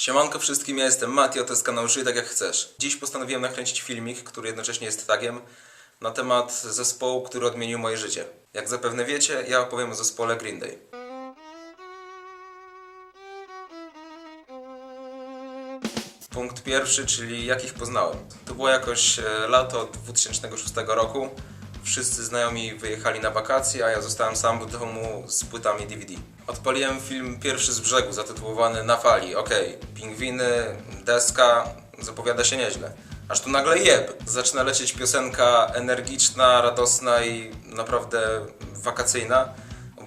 Siemanko wszystkim, ja jestem Mati, a to jest kanał Żyj tak jak chcesz. Dziś postanowiłem nakręcić filmik, który jednocześnie jest tagiem, na temat zespołu, który odmienił moje życie. Jak zapewne wiecie, ja opowiem o zespole Green Day. Punkt pierwszy, czyli jak ich poznałem. To było jakoś e, lato 2006 roku. Wszyscy znajomi wyjechali na wakacje, a ja zostałem sam w domu z płytami DVD. Odpaliłem film pierwszy z brzegu, zatytułowany Na fali. Okej, pingwiny, deska, zapowiada się nieźle. Aż tu nagle jeb! Zaczyna lecieć piosenka energiczna, radosna i naprawdę wakacyjna.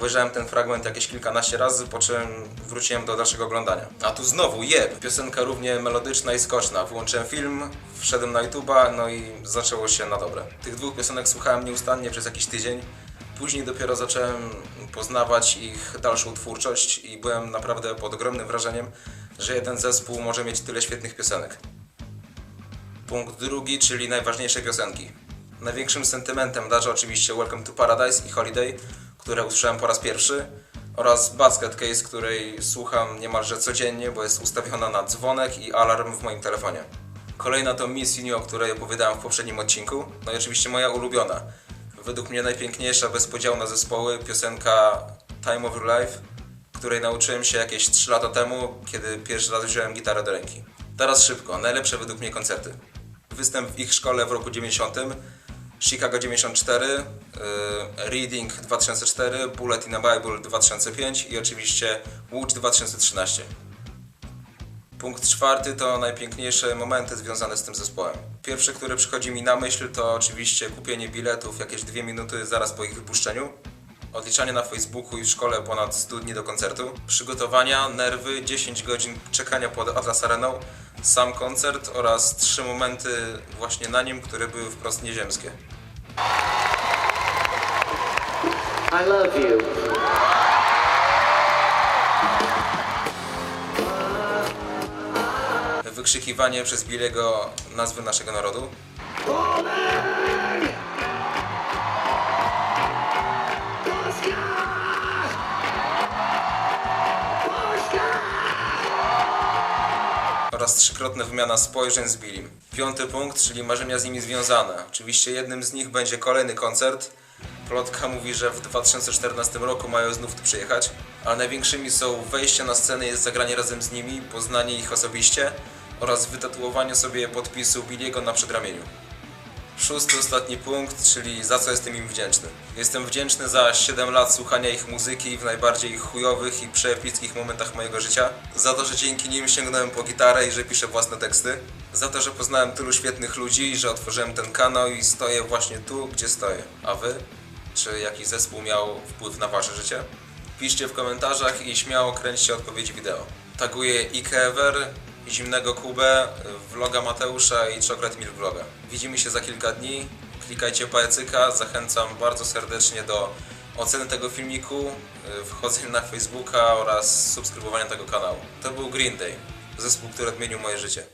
Obejrzałem ten fragment jakieś kilkanaście razy, po czym wróciłem do dalszego oglądania. A tu znowu jeb! Piosenka równie melodyczna i skoczna. Wyłączyłem film, wszedłem na YouTube'a, no i zaczęło się na dobre. Tych dwóch piosenek słuchałem nieustannie przez jakiś tydzień. Później dopiero zacząłem poznawać ich dalszą twórczość i byłem naprawdę pod ogromnym wrażeniem, że jeden zespół może mieć tyle świetnych piosenek. Punkt drugi, czyli najważniejsze piosenki. Największym sentymentem darzę oczywiście Welcome to Paradise i Holiday, które usłyszałem po raz pierwszy, oraz Basket Case, której słucham niemalże codziennie, bo jest ustawiona na dzwonek i alarm w moim telefonie. Kolejna to Miss You, o której opowiadałem w poprzednim odcinku, no i oczywiście moja ulubiona. Według mnie najpiękniejsza bez podziału na zespoły piosenka Time of Your Life, której nauczyłem się jakieś 3 lata temu, kiedy pierwszy raz wziąłem gitarę do ręki. Teraz szybko, najlepsze według mnie koncerty. Występ w ich szkole w roku 90, Chicago 94, y, Reading 2004, Bullet in a Bible 2005 i oczywiście Łódź 2013. Punkt czwarty to najpiękniejsze momenty związane z tym zespołem. Pierwsze, które przychodzi mi na myśl, to oczywiście kupienie biletów jakieś dwie minuty zaraz po ich wypuszczeniu. Odliczanie na Facebooku i w szkole ponad 100 dni do koncertu. Przygotowania, nerwy, 10 godzin czekania pod Atlas Areną, sam koncert oraz trzy momenty właśnie na nim, które były wprost nieziemskie. I love you. Wykrzykiwanie przez Bilego nazwy naszego narodu. oraz trzykrotna wymiana spojrzeń z Billim. Piąty punkt, czyli marzenia z nimi związane. Oczywiście jednym z nich będzie kolejny koncert. Plotka mówi, że w 2014 roku mają znów tu przyjechać, ale największymi są wejście na scenę i zagranie razem z nimi, poznanie ich osobiście oraz wytatuowanie sobie podpisu Billiego na przedramieniu. Szósty, ostatni punkt, czyli za co jestem im wdzięczny. Jestem wdzięczny za 7 lat słuchania ich muzyki w najbardziej chujowych i przeepickich momentach mojego życia. Za to, że dzięki nim sięgnąłem po gitarę i że piszę własne teksty. Za to, że poznałem tylu świetnych ludzi że otworzyłem ten kanał i stoję właśnie tu, gdzie stoję. A wy? Czy jakiś zespół miał wpływ na wasze życie? Piszcie w komentarzach i śmiało kręćcie odpowiedzi wideo. Taguję Ikever, Zimnego Kubę, vloga Mateusza i Chocolate Milk Vloga. Widzimy się za kilka dni. Klikajcie pajacyka. Zachęcam bardzo serdecznie do oceny tego filmiku, wchodzenia na Facebooka oraz subskrybowania tego kanału. To był Green Day, zespół, który odmienił moje życie.